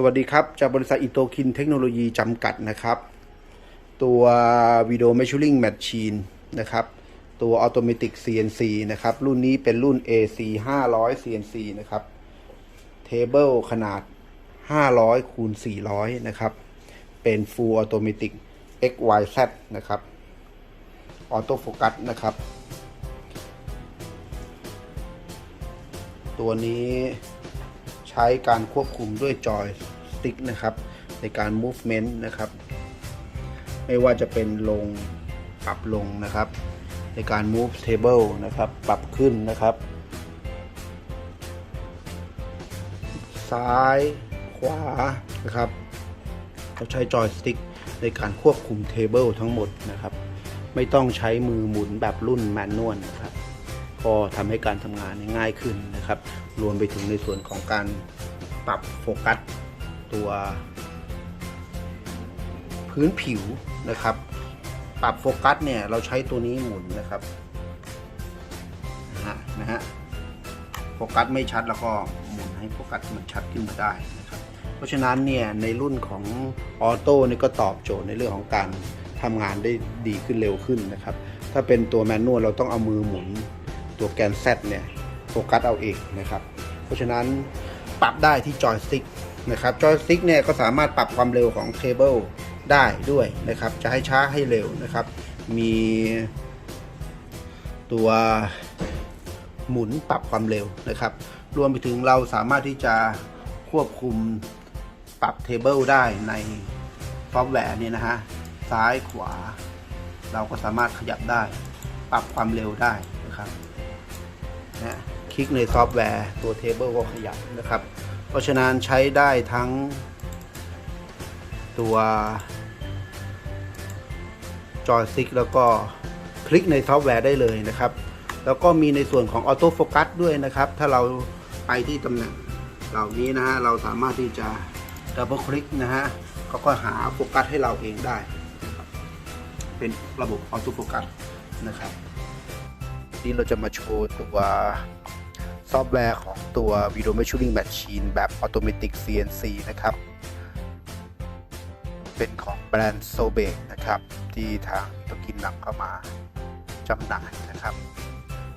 สวัสดีครับ จากบริษัทอิโตคินเทคโนโลยีจำกัดนะครับ ตัววิดีโอ Measuring Machine นะครับ ตัว Automatic CNC นะครับ รุ่นนี้เป็นรุ่น AC 500 CNC นะครับ Table ขนาด 500คูณ400 นะครับ เป็น Full Automatic XYZ นะครับ Auto Focus นะครับ ตัวนี้ใช้การควบคุมด้วยจอย ติ๊กนะครับ ในการ movement นะครับ ไม่ว่าจะเป็นลงปรับลงนะครับ ในการ move table นะครับ ปรับขึ้นนะครับ ซ้ายขวานะครับเราใช้จอยสติ๊กในการควบคุมเทเบิลทั้งหมดนะครับ ไม่ต้องใช้มือหมุนแบบรุ่นแมนนวลนะครับก็ทำให้การทำงานง่ายขึ้นนะครับ รวมไปถึงในส่วนของการปรับโฟกัส ตัวพื้นผิวนะครับ ปรับโฟกัสเนี่ยเราใช้ตัวนี้หมุนนะครับนะฮะนะฮะโฟกัสไม่ชัดแล้วก็หมุนให้โฟกัสมันชัดขึ้นมาได้นะครับเพราะฉะนั้นเนี่ยในรุ่นของออโต้นี่ก็ตอบโจทย์ในเรื่องของการทำงานได้ดีขึ้นเร็วขึ้นนะครับ ถ้าเป็นตัวแมนนวลเราต้องเอามือหมุนตัวแกน Z เนี่ยโฟกัสเอาเองนะครับ เพราะฉะนั้นปรับได้ที่จอยสติ๊ก นะครับจอยสติ๊กเนี่ยก็สามารถปรับความเร็วของเคเบิลได้ด้วยนะครับ จะให้ช้าให้เร็วนะครับ มีตัวหมุนปรับความเร็วนะครับ รวมไปถึงเราสามารถที่จะควบคุมปรับเทเบิลได้ในซอฟต์แวร์เนี่ยนะฮะ ซ้ายขวา เราก็สามารถขยับได้ ปรับความเร็วได้นะครับนะคลิกในซอฟต์แวร์ตัวเทเบิลก็ขยับนะครับ เพราะฉะนั้นใช้ได้ทั้งตัวจอยสติ๊กแล้วก็คลิกในซอฟต์แวร์ได้เลยนะครับ แล้วก็มีในส่วนของออโต้โฟกัสด้วยนะครับ ถ้าเราไปที่ตำแหน่งเหล่านี้นะฮะ เราสามารถที่จะดับเบิลคลิกนะฮะเขาก็หาโฟกัสให้เราเองได้ เป็นระบบออโต้โฟกัสนะครับ นี่เราจะมาโชว์ตัว ซอฟต์แวร์ของตัว Video Measuring Machine แบบ Automatic CNC นะครับ เป็นของแบรนด์ s o b e นะครับ ที่ทางตกินนำเข้ามาจำหน่ายนะครับ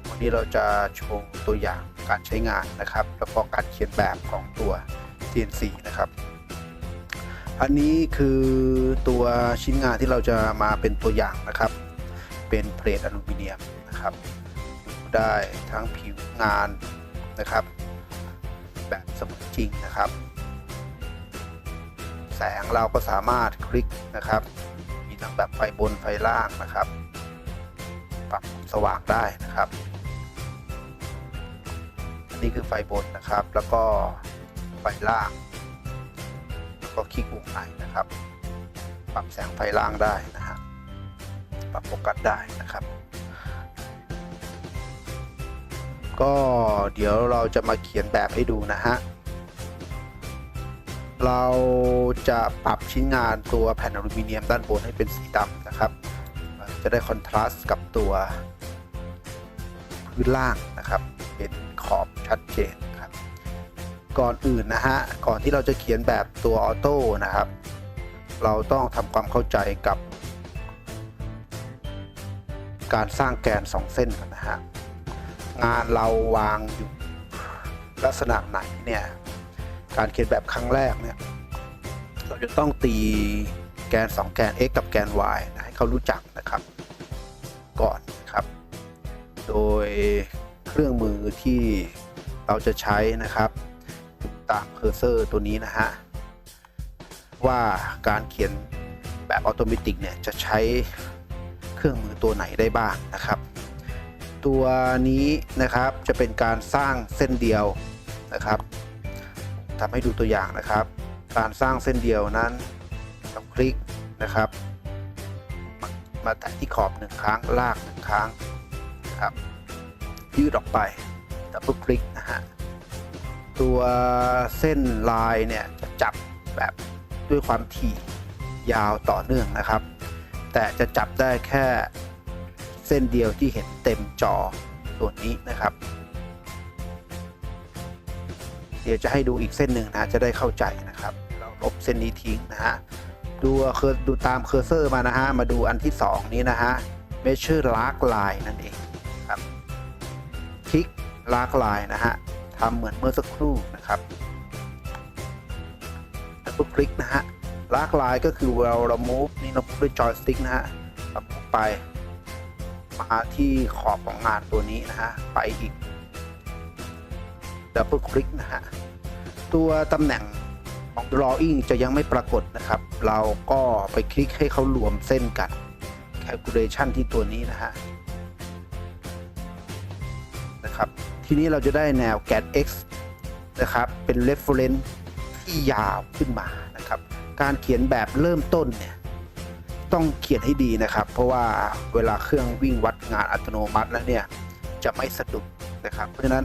วันนี้เราจะโชว์ตัวอย่างการใช้งานนะครับ แล้วก็การเขียนแบบของตัว CNC นะครับ อันนี้คือตัวชิ้นงานที่เราจะมาเป็นตัวอย่างนะครับ เป็นเพลทอลูมิเนียมนะครับ ได้ทั้งผิวงาน นะครับ แบบเสมือนจริงนะครับ แสงเราก็สามารถคลิกนะครับ มีทั้งแบบไฟบนไฟล่างนะครับ ปรับสว่างได้นะครับ อันนี้คือไฟบนนะครับ แล้วก็ไฟล่าง แล้วก็คลิกวงในนะครับ ปรับแสงไฟล่างได้นะฮะปรับโฟกัสได้นะครับ ก็เดี๋ยวเราจะมาเขียนแบบให้ดูนะฮะ เราจะปรับชิ้นงานตัวแผ่นอลูมิเนียมด้านบนให้เป็นสีดำนะครับ จะได้คอนทราสต์กับตัวพื้นล่างนะครับ เป็นขอบชัดเจนครับ ก่อนอื่นนะฮะ ก่อนที่เราจะเขียนแบบตัวออโต้นะครับ เราต้องทำความเข้าใจกับ การสร้างแกน 2 เส้นก่อนนะฮะ งานเราวางอยู่ลักษณะไหนเนี่ยการเขียนแบบครั้งแรกเนี่ยเราจะต้องตีแกน 2 แกน x กับแกน y นะให้เขารู้จักนะครับ ก่อนนะครับ โดยเครื่องมือที่เราจะใช้นะครับตามเคอร์เซอร์ตัวนี้นะฮะ ว่าการเขียนแบบออโตเมติกเนี่ยจะใช้เครื่องมือตัวไหนได้บ้างนะครับ ตัวนี้นะครับจะเป็นการสร้างเส้นเดียวนะครับทำให้ดูตัวอย่างนะครับ การสร้างเส้นเดียวนั้นเราคลิกนะครับมามาแตะที่ขอบหนึ่งครั้งลากหนึ่งครั้งนะครับยืดออกไปดับเบิลคลิกนะฮะตัวเส้นลายเนี่ยจะจับแบบด้วยความถี่ยาวต่อเนื่องนะครับ แต่จะจับได้แค่ ส้นเดียวที่เห็นเต็มจอส่วนนี้นะครับ เดี๋ยวจะให้ดูอีกเส้นหนึ่งนะจะได้เข้าใจนะครับ เราลบเส้นนี้ทิ้งนะฮะดูเคอดูตามเคอร์เซอร์มานะฮะมาดูอันที่ 2 นี้นะฮะ measure lark line นั่นเองครับคลิก lark line นะฮะทำเหมือนเมื่อสักครู่นะครับแล้วก็คลิกนะฮะ lark line ก็คือเราเรา move นี่เรา move ด้วย joystick นะฮะเรา move ไป มาที่ขอบของงานตัวนี้นะฮะไปอีกดับเบิลคลิกนะฮะตัวตำแหน่งของ drawing จะยังไม่ปรากฏนะครับ เราก็ไปคลิกให้เขารวมเส้นกัน calculation ที่ตัวนี้นะฮะนะครับ ทีนี้เราจะได้แนว get x นะครับ เป็น reference ที่ยาวขึ้นมานะครับ การเขียนแบบเริ่มต้นเนี่ย ต้องเขียนให้ดีนะครับ เพราะว่าเวลาเครื่องวิ่งวัดงานอัตโนมัติแล้วเนี่ย จะไม่สะดุดนะครับ เพราะฉะนั้น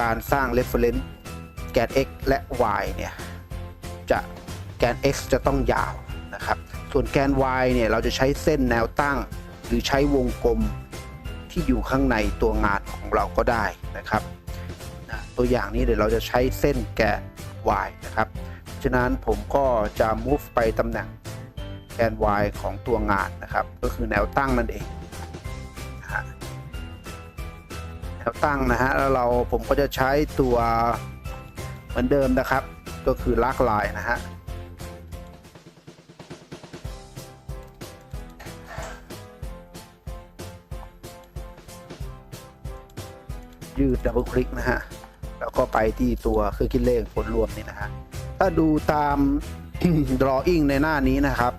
การสร้าง reference แกน x และ y เนี่ย จะแกน x จะต้องยาวนะครับ ส่วนแกน y เนี่ยเราจะใช้เส้นแนวตั้ง หรือใช้วงกลมที่อยู่ข้างในตัวงานของเราก็ได้นะครับนะตัวอย่างนี้เดี๋ยวเราจะใช้เส้นแกน y นะครับ ฉะนั้นผมก็จะ move ไปตำแหน่ง แกน y ของตัวงานนะครับ ก็คือแนวตั้งนั่นเองแนวตั้งนะฮะแล้วเราผมก็จะใช้ตัวเหมือนเดิมนะครับ ก็คือลากลายนะฮะยืดดับเบิลคลิกนะฮะ แล้วก็ไปที่ตัวเครื่องคิดเลขผลรวมนี่นะฮะ ถ้าดูตาม drawing ในหน้านี้นะครับ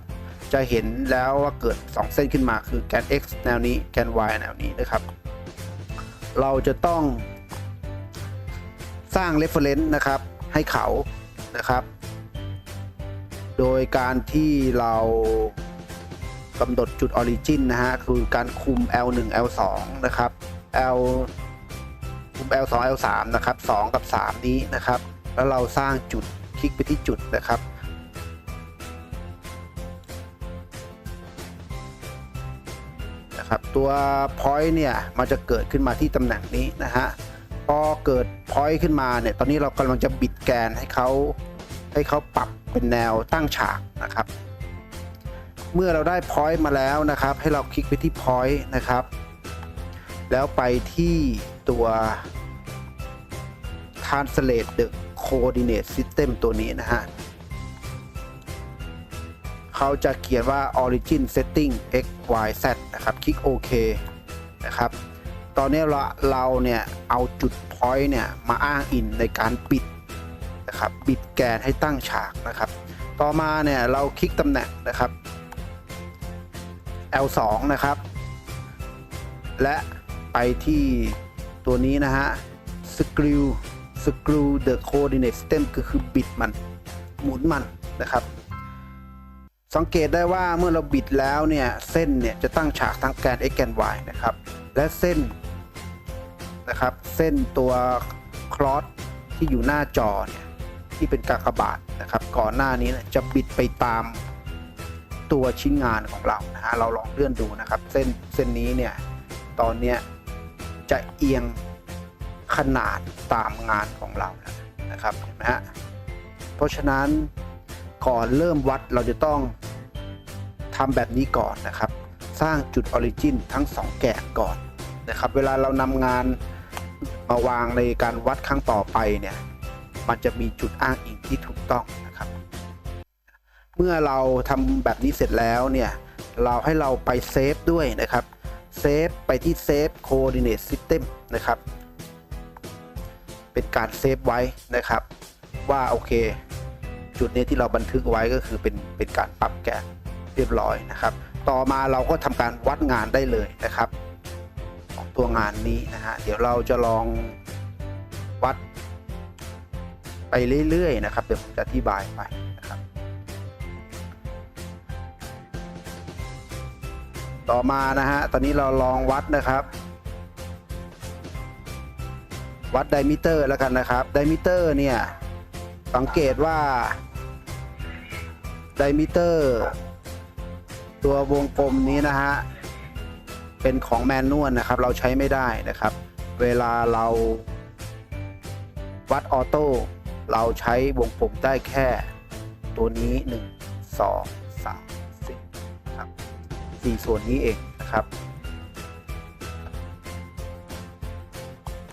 จะเห็นแล้วว่าเกิด 2 เส้นขึ้นมาคือแกน x แนวนี้แกน y แนวนี้นะครับ เราจะต้องสร้าง reference นะครับให้เขานะครับ โดยการที่เรากำหนดจุด origin นะฮะ คือการคุม L1 L2 นะครับ L คุม L2 L3 นะครับ 2 กับ 3 นี้นะครับ แล้วเราสร้างจุดคลิกไปที่จุดนะครับ นะครับตัว point เนี่ยมันจะเกิดขึ้นมาที่ตำแหน่งนี้นะฮะพอเกิด point ขึ้นมาเนี่ยตอนนี้เรากำลังจะบิดแกนให้เขาให้เขาปรับเป็นแนวตั้งฉากนะครับ เมื่อเราได้ point มาแล้วนะครับ ให้เราคลิกไปที่ point นะครับ แล้วไปที่ตัว translate the coordinate system ตัวนี้นะฮะ เขาจะเขียนว่า origin setting x y z นะครับ คลิกโอเคนะครับ ตอนนี้เราเราเนี่ยเอาจุด point เนี่ยมาอ้างอินในการบิดนะครับบิดแกนให้ตั้งฉากนะครับ ต่อมาเนี่ยเราคลิกตำแหน่งนะครับ L2 นะครับ และไปที่ตัวนี้นะฮะ screw screw the coordinate system ก็คือบิดมันหมุนมันนะครับ สังเกตได้ว่าเมื่อเราบิดแล้วเนี่ยเส้นเนี่ยจะตั้งฉากทั้งแกน x แกน y นะครับ และเส้นนะครับ เส้นตัวคลอสที่อยู่หน้าจอเนี่ยที่เป็นกากบาทนะครับ ก่อนหน้านี้นี่ยจะบิดไปตามตัวชิ้นงานของเรานะฮะเราลองเลื่อนดูนะครับ เส้นเส้นนี้เนี่ยตอนเนี้ยจะเอียงขนาดตามงานของเรานะครับเห็นไหมฮะเพราะฉะนั้นก่อนเริ่มวัดเราจะต้อง ทำแบบนี้ก่อนนะครับ สร้างจุดออริจินทั้ง 2 แกนก่อนนะครับ เวลาเรานำงานมาวางในการวัดครั้งต่อไปเนี่ย มันจะมีจุดอ้างอิงที่ถูกต้องนะครับ เมื่อเราทำแบบนี้เสร็จแล้วเนี่ย เราให้เราไปเซฟด้วยนะครับ เซฟไปที่เซฟ coordinate system นะครับ เป็นการเซฟไว้นะครับ ว่าโอเค จุดนี้ที่เราบันทึกไว้ก็คือเป็นเป็นการปรับแกน เรียบร้อยนะครับ ต่อมาเราก็ทำการวัดงานได้เลยนะครับของตัวงานนี้นะฮะเดี๋ยวเราจะลองวัด ไปเรื่อยๆนะครับเดี๋ยวผมจะอธิบายไปนะครับ ต่อมานะฮะตอนนี้เราลองวัดนะครับ วัดไดมิเตอร์แล้วกันนะครับไดมิเตอร์เนี่ยสังเกตว่าไดมิเตอร์ ตัววงกลมนี้นะฮะ เป็นของแมนนวลนะครับ เราใช้ไม่ได้นะครับ เวลาเราวัดออโต้เราใช้วงกลมได้แค่ตัวนี้ 1 2 3 4ครับสี่ส่วนนี้เองนะครับ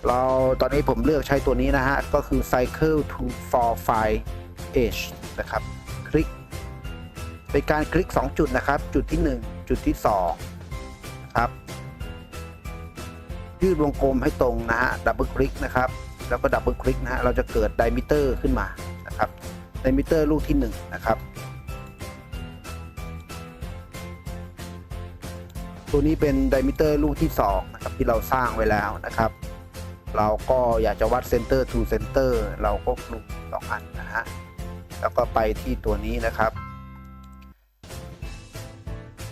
เราตอนนี้ผมเลือกใช้ตัวนี้นะฮะ ก็คือ cycle to for file edge นะครับ คลิก เป็นการคลิก 2 จุดนะครับ จุดที่ 1 จุดที่2ครับ ยืดวงกลมให้ตรงนะฮะดับเบิลคลิกนะครับ แล้วก็ดับเบิลคลิกนะฮะเราจะเกิดไดมิเตอร์ขึ้นมานะครับไดมิเตอร์ลูกที่ 1 นะครับตัวนี้เป็นไดมิเตอร์ลูกที่2นะครับที่เราสร้างไว้แล้วนะครับ เราก็อยากจะวัดเซนเตอร์ทูเซนเตอร์เราก็กลุ่มสองอันนะฮะแล้วก็ไปที่ตัวนี้นะครับ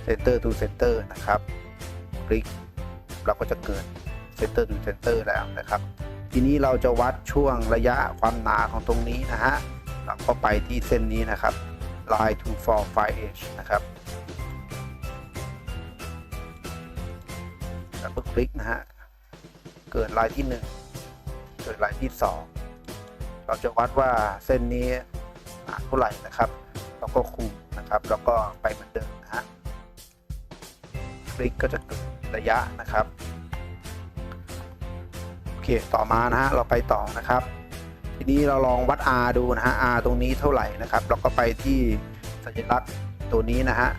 เซนเตอร์ทูเซนเตอร์นะครับ คลิกเราก็จะเกิดเซนเตอร์ทูเซนเตอร์แล้วนะครับ ทีนี้เราจะวัดช่วงระยะความหนาของตรงนี้นะฮะเราก็ไปที่เส้นนี้นะครับ line to for 5 edge นะครับดับเบิลคลิกนะฮะ เกิดลายที่ 1 เกิดลายที่ 2 เราจะวัดว่าเส้นนี้หนาเท่าไหร่นะครับ แล้วก็คูณนะครับ แล้วก็ไปเหมือนเดิมนะฮะ คลิกก็จะเกิดระยะนะครับโอเคต่อมานะฮะเราไปต่อนะครับ ทีนี้เราลองวัด R ดูนะฮะ R ตรงนี้เท่าไหร่นะครับเราก็ไปที่สัญลักษณ์ตัวนี้นะฮะ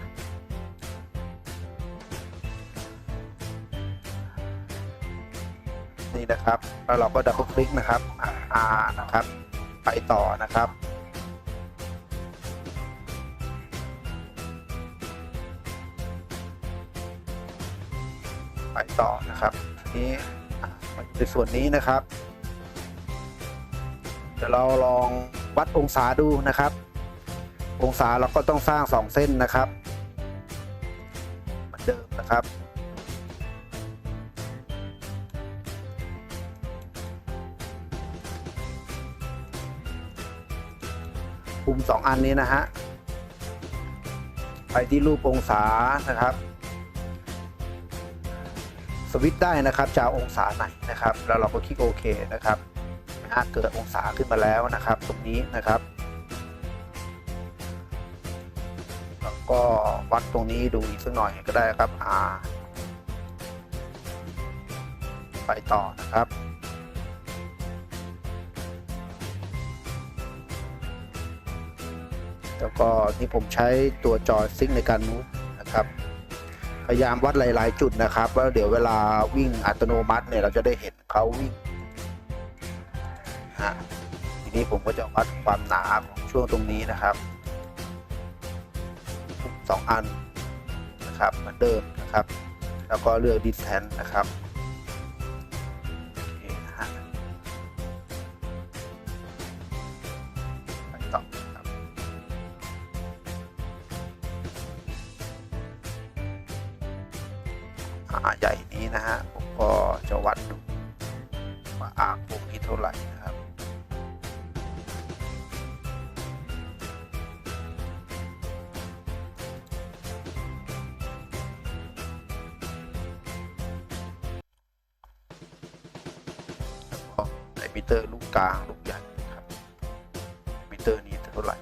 นี่นะครับแล้วเราก็ดับเบิลคลิกนะครับ R นะครับ ไปต่อนะครับ ต่อนะครับนี้อ่มาดูในส่วนนี้นะครับ เดี๋ยวเราลองวัดองศาดูนะครับ องศาเราก็ต้องสร้าง 2 เส้นนะครับเหมือนเดิมนะครับปุ่มสองอันนี้นะฮะไปที่รูปองศานะครับ วิตช์ได้นะครับจะอองศาไหนนะครับ แล้วเราก็คลิกโอเคนะครับนะฮะเกิดองศาขึ้นมาแล้วนะครับ ตรงนี้นะครับแล้วก็วัดตรงนี้ดูอีกสักหน่อยก็ได้ครับ R ไปต่อนะครับแล้วก็ที่ผมใช้ตัวจอยซิงในการมูฟนะครับ พยายามวัดหลาย ๆ จุดนะครับแล้วเดี๋ยวเวลาวิ่งอัตโนมัติเนี่ยเราจะได้เห็นเขาวิ่งฮะทีนี้ผมก็จะวัดความหนาของช่วงตรงนี้นะครับสองอันนะครับเหมือนเดิมนะครับ แล้วก็เลือกดิสแทนนะครับ ใหญ่นี้นะฮะผมก็จะวัดดูว่าอ่าโค้งนี้เท่าไหร่นะครับแล้วก็ในมิเตอร์ลูกกลางลูกใหญ่นะครับมิเตอร์นี้เท่าไหร่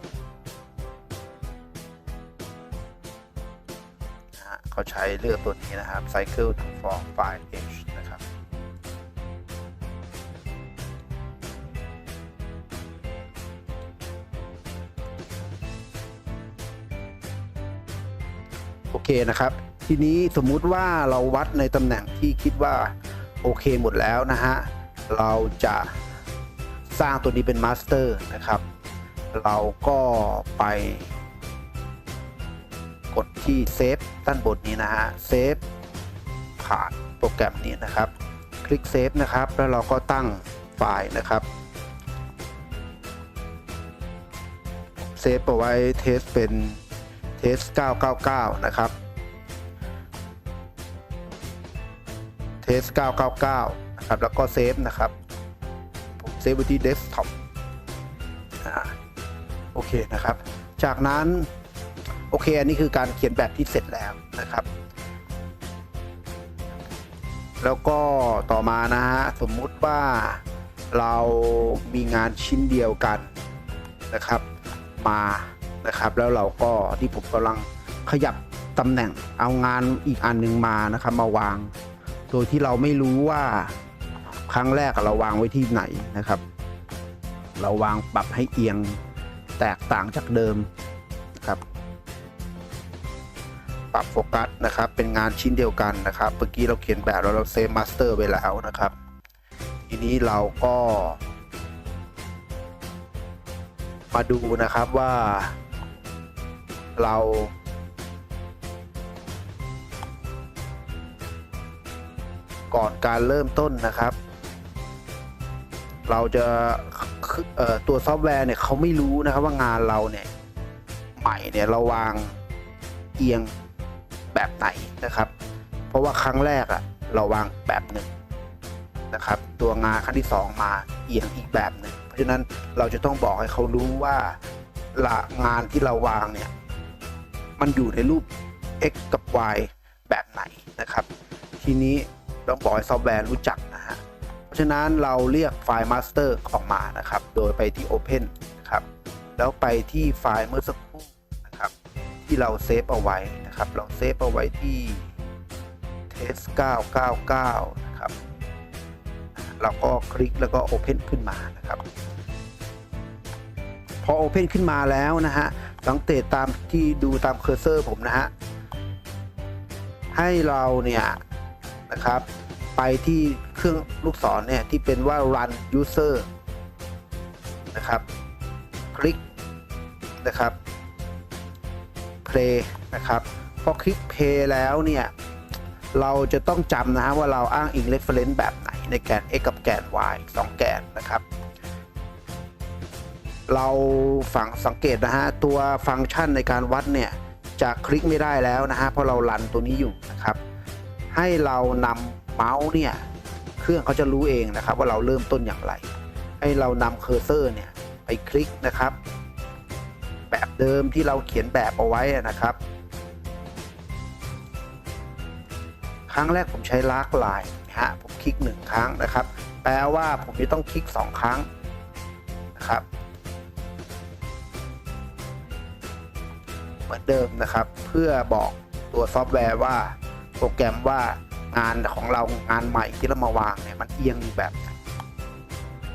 นะฮะเขาใช้เลือกตัว นี้นะครับ Cycle to Form File Edge นะครับ โอเคนะครับ ทีนี้สมมุติว่าเราวัดในตำแหน่งที่คิดว่า โอเคหมดแล้วนะฮะ เราจะสร้างตัวนี้เป็นมาสเตอร์นะครับ เราก็ไป ที่เซฟด้านบนนี้นะฮะเซฟผ่านโปรแกรมนี้นะครับ คลิกเซฟนะครับ แล้วเราก็ตั้งไฟล์นะครับเซฟเอาไว้เทสเป็นเทส 999 นะครับเทส 999 นะครับ แล้วก็เซฟนะครับ ผมเซฟไว้ที่เดสก์ท็อปโอเคนะครับ จากนั้น โอเค อันนี้คือการเขียนแบบที่เสร็จแล้วนะครับ แล้วก็ต่อมานะฮะสมมุติว่าเรามีงานชิ้นเดียวกันนะครับ มานะครับ แล้วเราก็ที่ผมกำลังขยับตำแหน่งเอางานอีกอันหนึ่งมานะครับมาวาง โดยที่เราไม่รู้ว่าครั้งแรกเราวางไว้ที่ไหนนะครับ เราวางปรับให้เอียงแตกต่างจากเดิมนะครับ ปรับโฟกัสนะครับ เป็นงานชิ้นเดียวกันนะครับ เมื่อกี้เราเขียนแบบแล้วเราเซฟมาสเตอร์ไปแล้วนะครับ ทีนี้เราก็ มาดูนะครับว่าเราก่อนการเริ่มต้นนะครับ เราจะตัวซอฟต์แวร์เนี่ยเขาไม่รู้นะครับว่างานเราเนี่ย ใหม่เนี่ยเราวางเอียง แบบไหนนะครับ เพราะว่าครั้งแรกอะเราวางแบบหนึ่งนะครับ ตัวงานครั้งที่สองมาเอียงอีกแบบหนึ่งเพราะฉะนั้นเราจะต้องบอกให้เขารู้ว่าละงานที่เราวางเนี่ยมันอยู่ในรูป x กับ y แบบไหนนะครับ ทีนี้ต้องบอกให้ซอฟต์แวร์รู้จักนะฮะเพราะฉะนั้นเราเรียกไฟล์ master ออกมานะครับ โดยไปที่ open นะครับ แล้วไปที่ไฟล์เมื่อสักครู่นะครับ ที่เราเซฟเอาไว้ นะครับ เราเซฟเอาไว้ที่ test 999 นะครับ เราก็คลิกแล้วก็ open ขึ้นมานะครับ พอ open ขึ้นมาแล้วนะฮะสังเกตตามที่ดูตามเคอร์เซอร์ผมนะฮะ ให้เราเนี่ยนะครับ ไปที่เครื่องลูกศรเนี่ยที่เป็นว่า run user นะครับ คลิกนะครับ play นะครับ พอคลิก play แล้วเนี่ย เราจะต้องจำนะฮะว่าเราอ้างอิง reference แบบไหนในแกน x กับแกน y สองแกนนะครับ เราฝังสังเกตนะฮะ ตัวฟังก์ชันในการวัดเนี่ย จะคลิกไม่ได้แล้วนะฮะ เพราะเราลันตัวนี้อยู่นะครับ ให้เรานำเมาส์เนี่ย เครื่องเขาจะรู้เองนะครับว่าเราเริ่มต้นอย่างไร ให้เรานำเคอร์เซอร์เนี่ยไปคลิกนะครับ แบบเดิมที่เราเขียนแบบเอาไว้นะครับ ครั้งแรกผมใช้ลากลายนะฮะผมคลิกหนึ่งครั้งนะครับ แปลว่าผมจะต้องคลิกสองครั้งนะครับ เหมือนเดิมนะครับ เพื่อบอกตัวซอฟต์แวร์ว่าโปรแกรมว่างานของเรางานใหม่ที่เรามาวางเนี่ยมันเอียงแบบ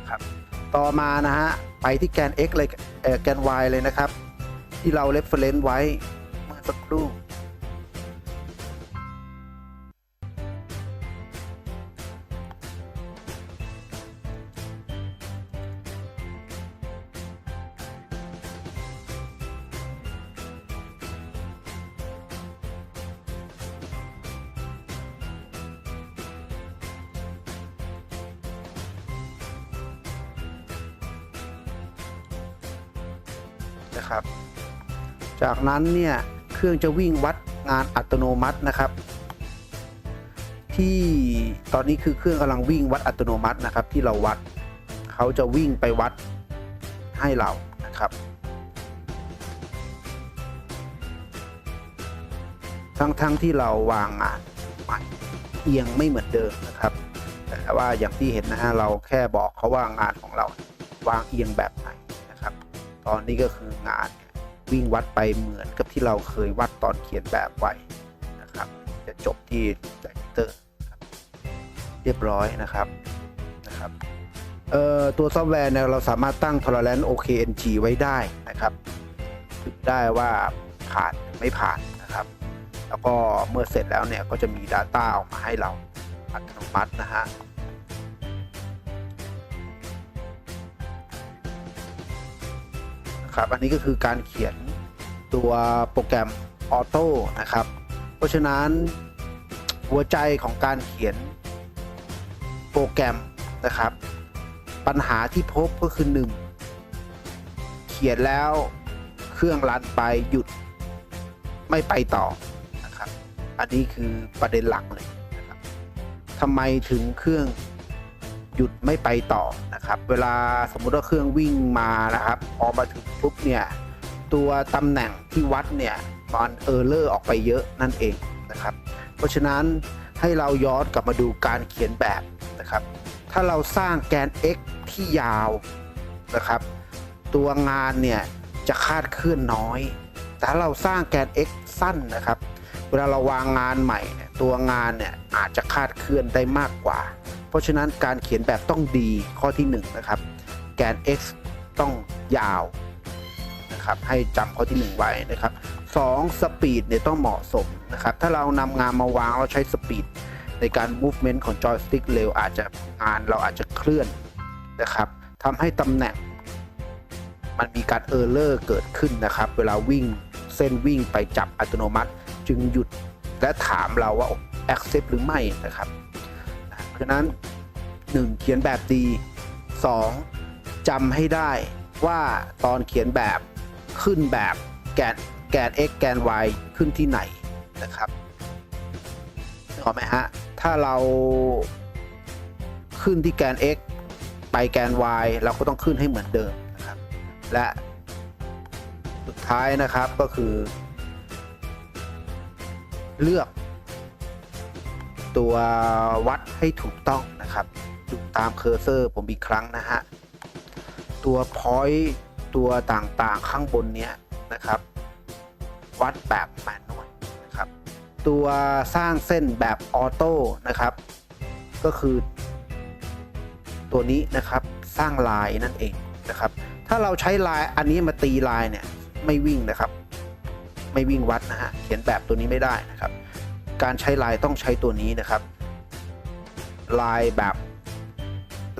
ครับต่อมานะฮะไปที่แกน x เลยแกน y เลยนะครับ ที่เรา reference ไว้เมื่อสักครู่ นั้นเนี่ยเครื่องจะวิ่งวัดงานอัตโนมัตินะครับ ที่ตอนนี้คือเครื่องกำลังวิ่งวัดอัตโนมัตินะครับ ที่เราวัดเขาจะวิ่งไปวัดให้เรานะครับทั้งๆทที่เราวางงานเอียงไม่เหมือนเดิมนะครับ แต่ว่าอย่างที่เห็นนะฮะเราแค่บอกเขาว่างานของเราวางเอียงแบบไหนนะครับ ตอนนี้ก็คืองาน วิ่งวัดไปเหมือนกับที่เราเคยวัดตอนเขียนแบบไว้นะครับ จะจบที่ไดเตอร์เรียบร้อยนะครับนะครับเอ่อตัวซอฟต์แวร์เนี่ยเราสามารถตั้ง tolerance OKNG ไว้ได้นะครับถึงได้ว่าผ่านไม่ผ่านนะครับ แล้วก็เมื่อเสร็จแล้วเนี่ยก็จะมี Data ออกมาให้เราอัตโนมัตินะฮะ นะครับ อันนี้ก็คือการเขียนตัวโปรแกรมออโต้นะครับ เพราะฉะนั้นหัวใจของการเขียนโปรแกรมนะครับ ปัญหาที่พบก็คือ 1 เขียนแล้วเครื่องรันไปหยุดไม่ไปต่อนะครับ อันนี้คือประเด็นหลักเลยนะครับทำไมถึงเครื่องหยุดไม่ไปต่อ นะครับ เวลาสมมุติว่าเครื่องวิ่งมานะครับ พอมาถึงปุ๊บเนี่ยตัวตำแหน่งที่วัดเนี่ยมันเออร์เลอร์ออกไปเยอะนั่นเองนะครับ เพราะฉะนั้นให้เราย้อนกลับมาดูการเขียนแบบนะครับ ถ้าเราสร้างแกน x ที่ยาวนะครับ ตัวงานเนี่ยจะคาดเคลื่อนน้อย แต่ถ้าเราสร้างแกน x สั้นนะครับ เวลาเราวางงานใหม่เนี่ยตัวงานเนี่ยอาจจะคาดเคลื่อนได้มากกว่า เพราะฉะนั้นการเขียนแบบต้องดีข้อที่1นงนะครับแกน x ต้องยาวนะครับให้จำข้อที่ 1 ไว้นะครับ 2. สปีดเนี่ยต้องเหมาะสมนะครับถ้าเรานำงานมาวางเราใช้สปีดในการ movement ของจอยสติ๊กเร็วอาจจะงานเราอาจจะเคลื่อนนะครับทำให้ตำแหน่งมันมีการเออร์เลอร์เกิดขึ้นนะครับ เวลาวิ่งเส้นวิ่งไปจับอัตโนมัติ จึงหยุดและถามเราว่า accept หรือไม่นะครับ ฉะนั้น 1. เขียนแบบดี 2. จำให้ได้ว่าตอนเขียนแบบขึ้นแบบแกนแกน x แกน y ขึ้นที่ไหนนะครับนึกออกไหมฮะ ถ้าเราขึ้นที่แกน x ไปแกน y เราก็ต้องขึ้นให้เหมือนเดิมนะครับ และสุดท้ายนะครับก็คือ เลือก ตัววัดให้ถูกต้องนะครับ ดูตามเคอร์เซอร์ผมอีกครั้งนะฮะ ตัว point ตัวต่างๆข้างบนเนี้ยนะครับ วัดแบบแมนนวลนะครับ ตัวสร้างเส้นแบบออโต้นะครับ ก็คือ ตัวนี้นะครับสร้างลายนั่นเองนะครับ ถ้าเราใช้ลายอันนี้มาตีลายเนี่ยไม่วิ่งนะครับ ไม่วิ่งวัดนะฮะเขียนแบบตัวนี้ไม่ได้นะครับ การใช้ลายต้องใช้ตัวนี้นะครับลายแบบ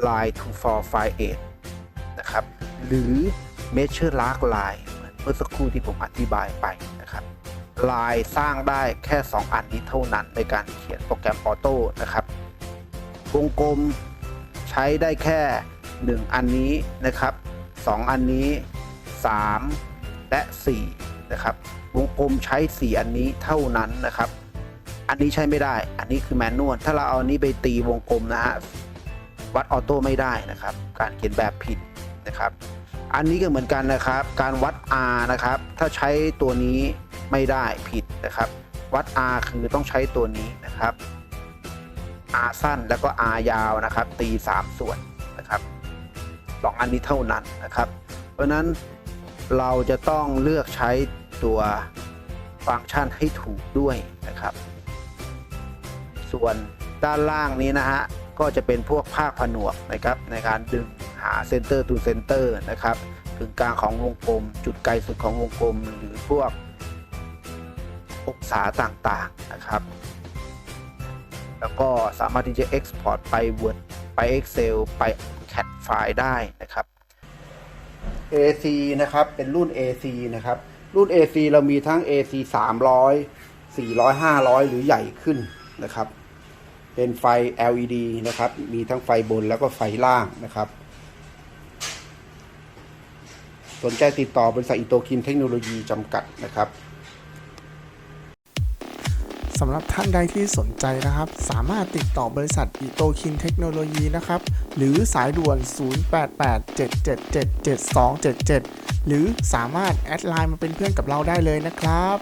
ลาย to for file 8นะครับ หรือ measure lark line เหมือนเมื่อสักครู่ที่ผมอธิบายไปนะครับลายสร้างได้แค่ 2 อันนี้เท่านั้นในการเขียนโปรแกรมออโต้นะครับวงกลมใช้ได้แค่ 1 อันนี้นะครับ 2 อันนี้ 3 และ 4 นะครับ วงกลมใช้ 4 อันนี้เท่านั้นนะครับ อันนี้ใช้ไม่ได้ อันนี้คือแมนนวล ถ้าเราเอาอันนี้ไปตีวงกลมนะฮะ วัดออโต้ไม่ได้นะครับ การเขียนแบบผิดนะครับ อันนี้ก็เหมือนกันนะครับ การวัด R นะครับ ถ้าใช้ตัวนี้ไม่ได้ผิดนะครับ วัด R คือต้องใช้ตัวนี้นะครับ R สั้นแล้วก็ R ยาวนะครับ ตี 3 ส่วนนะครับสองอันนี้เท่านั้นนะครับ เพราะฉะนั้นเราจะต้องเลือกใช้ตัวฟังก์ชันให้ถูกด้วยนะครับ ส่วนด้านล่างนี้นะฮะก็จะเป็นพวกภาคผนวกนะครับในการดึงหาเซนเตอร์ทูเซนเตอร์นะครับถึงกลางของวงกลม จุดไกลสุดของวงกลม หรือพวกองศาต่างๆนะครับ แล้วก็สามารถที่จะ Export ไป Word ไป Excel ไป CAD ไฟล์ได้นะครับ AC นะครับ เป็นรุ่น AC นะครับ รุ่น AC เรามีทั้ง AC 300 400 500 หรือใหญ่ขึ้นนะครับ เป็นไฟ LED นะครับ มีทั้งไฟบนแล้วก็ไฟล่างนะครับ สนใจติดต่อบริษัทอิโตคินเทคโนโลยีจำกัดนะครับสำหรับท่านใดที่สนใจนะครับ สามารถติดต่อบริษัทอิโตคินเทคโนโลยีนะครับ หรือสายด่วน 0887777277 หรือสามารถแอดไลน์มาเป็นเพื่อนกับเราได้เลยนะครับ